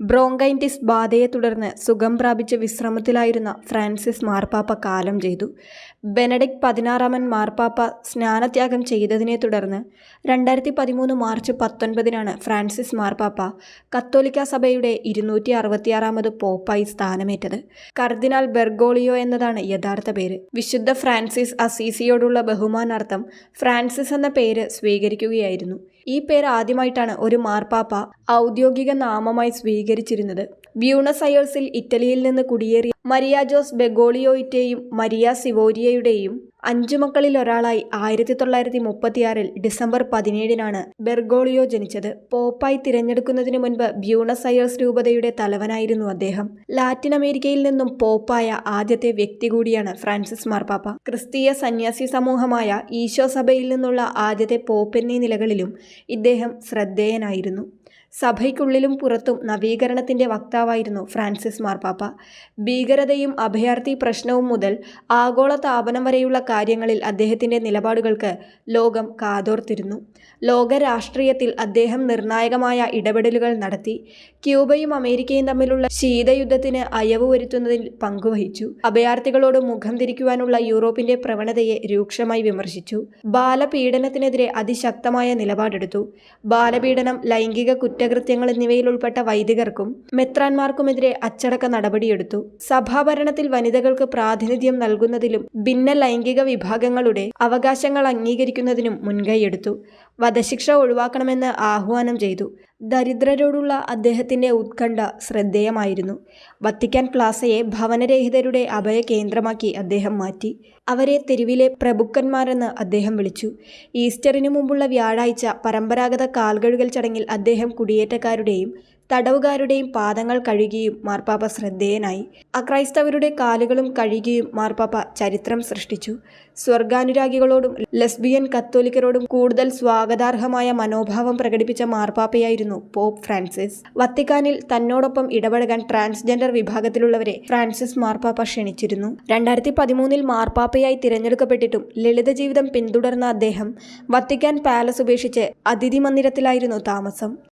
Bronchitis ബാധയെ തുടർന്ന് സുഖം പ്രാപിച്ച് വിശ്രമത്തിലായിരുന്ന ഫ്രാൻസിസ് മാർപ്പാപ്പ കാലം ചെയ്തു. ബെനഡിക് പതിനാറാമൻ മാർപ്പാപ്പ സ്നാനത്യാഗം ചെയ്തതിനെ തുടർന്ന് രണ്ടായിരത്തി പതിമൂന്ന് മാർച്ച് പത്തൊൻപതിനാണ് ഫ്രാൻസിസ് മാർപ്പാപ്പ കത്തോലിക്ക സഭയുടെ ഇരുന്നൂറ്റി അറുപത്തിയാറാമത് പോപ്പായി സ്ഥാനമേറ്റത്. കർദിനാൾ ബെർഗോളിയോ എന്നതാണ് യഥാർത്ഥ പേര്. വിശുദ്ധ ഫ്രാൻസിസ് അസീസിയോടുള്ള ബഹുമാനാർത്ഥം ഫ്രാൻസിസ് എന്ന പേര് സ്വീകരിക്കുകയായിരുന്നു. ഈ പേര് ആദ്യമായിട്ടാണ് ഒരു മാർപ്പാപ്പ ഔദ്യോഗിക നാമമായി സ്വീകരിച്ചിരുന്നത്. ബ്യൂണസ് അയേഴ്സിൽ ഇറ്റലിയിൽ നിന്ന് കുടിയേറിയ മരിയ ജോസ് ബെഗോളിയോയിറ്റെയും മരിയ സിവോരിയയുടെയും അഞ്ചു മക്കളിൽ ഒരാളായി ആയിരത്തി തൊള്ളായിരത്തി മുപ്പത്തിയാറിൽ ഡിസംബർ പതിനേഴിനാണ് ബെർഗോളിയോ ജനിച്ചത്. പോപ്പായി തിരഞ്ഞെടുക്കുന്നതിനു മുൻപ് ബ്യൂണസ് അയേഴ്സ് രൂപതയുടെ തലവനായിരുന്നു അദ്ദേഹം. ലാറ്റിൻ അമേരിക്കയിൽ നിന്നും പോപ്പായ ആദ്യത്തെ വ്യക്തി കൂടിയാണ് ഫ്രാൻസിസ് മാർപ്പാപ്പ. ക്രിസ്തീയ സന്യാസി സമൂഹമായ ഈശോ സഭയിൽ നിന്നുള്ള ആദ്യത്തെ പോപ്പ് എന്നീ നിലകളിലും ഇദ്ദേഹം ശ്രദ്ധേയനായിരുന്നു. സഭയ്ക്കുള്ളിലും പുറത്തും നവീകരണത്തിന്റെ വക്താവായിരുന്നു ഫ്രാൻസിസ് മാർപ്പാപ്പ ഭീകരതയും അഭയാർത്ഥി പ്രശ്നവും മുതൽ ആഗോള താപനം വരെയുള്ള കാര്യങ്ങളിൽ അദ്ദേഹത്തിന്റെ നിലപാടുകൾക്ക് ലോകം കാതോർത്തിരുന്നു. ലോക രാഷ്ട്രീയത്തിൽ അദ്ദേഹം നിർണായകമായ ഇടപെടലുകൾ നടത്തി. ക്യൂബയും അമേരിക്കയും തമ്മിലുള്ള ശീതയുദ്ധത്തിന് അയവ് വരുത്തുന്നതിൽ പങ്കുവഹിച്ചു. അഭയാർത്ഥികളോട് മുഖം തിരിക്കുവാനുള്ള യൂറോപ്പിന്റെ പ്രവണതയെ രൂക്ഷമായി വിമർശിച്ചു. ബാലപീഡനത്തിനെതിരെ അതിശക്തമായ നിലപാടെടുത്തു. ബാലപീഡനം ലൈംഗിക കുറ്റകൃത്യങ്ങൾ എന്നിവയിൽ ഉൾപ്പെട്ട വൈദികർക്കും മെത്രാന്മാർക്കുമെതിരെ അച്ചടക്ക നടപടിയെടുത്തു. സഭാഭരണത്തിൽ വനിതകൾക്ക് പ്രാതിനിധ്യം നൽകുന്നതിലും ഭിന്ന ലൈംഗിക വിഭാഗങ്ങളുടെ അവകാശങ്ങൾ അംഗീകരിക്കുന്നതിനും മുൻകൈയെടുത്തു. വധശിക്ഷ ഒഴിവാക്കണമെന്ന് ആഹ്വാനം ചെയ്തു. ദരിദ്രരോടുള്ള അദ്ദേഹത്തിന്റെ ഉത്കണ്ഠ ശ്രദ്ധേയമായിരുന്നു. വത്തിക്കാൻ പ്ലാസയെ ഭവനരഹിതരുടെ അഭയ കേന്ദ്രമാക്കി അദ്ദേഹം മാറ്റി. അവരെ തെരുവിലെ പ്രഭുക്കന്മാരെന്ന് അദ്ദേഹം വിളിച്ചു. ഈസ്റ്ററിനു മുമ്പുള്ള വ്യാഴാഴ്ച പരമ്പരാഗത കാൽകഴുകൽ ചടങ്ങിൽ അദ്ദേഹം കുടിയേറ്റക്കാരുടെയും തടവുകാരുടെയും പാദങ്ങൾ കഴുകിയും മാർപ്പാപ്പ ശ്രദ്ധേയനായി. അക്രൈസ്തവരുടെ കാലുകളും കഴുകിയും മാർപ്പാപ്പ ചരിത്രം സൃഷ്ടിച്ചു. സ്വർഗാനുരാഗികളോടും ലെസ്ബിയൻ കത്തോലിക്കരോടും കൂടുതൽ സ്വാഗതാർഹമായ മനോഭാവം പ്രകടിപ്പിച്ച മാർപ്പാപ്പയായിരുന്നു പോപ്പ് ഫ്രാൻസിസ്. വത്തിക്കാനിൽ തന്നോടൊപ്പം ഇടപഴകാൻ ട്രാൻസ്ജെൻഡർ വിഭാഗത്തിലുള്ളവരെ ഫ്രാൻസിസ് മാർപ്പാപ്പ ക്ഷണിച്ചിരുന്നു. രണ്ടായിരത്തി പതിമൂന്നിൽ മാർപ്പാപ്പയായി തിരഞ്ഞെടുക്കപ്പെട്ടിട്ടും ലളിത ജീവിതം പിന്തുടർന്ന അദ്ദേഹം വത്തിക്കാൻ പാലസ് ഉപേക്ഷിച്ച് അതിഥി മന്ദിരത്തിലായിരുന്നു താമസം.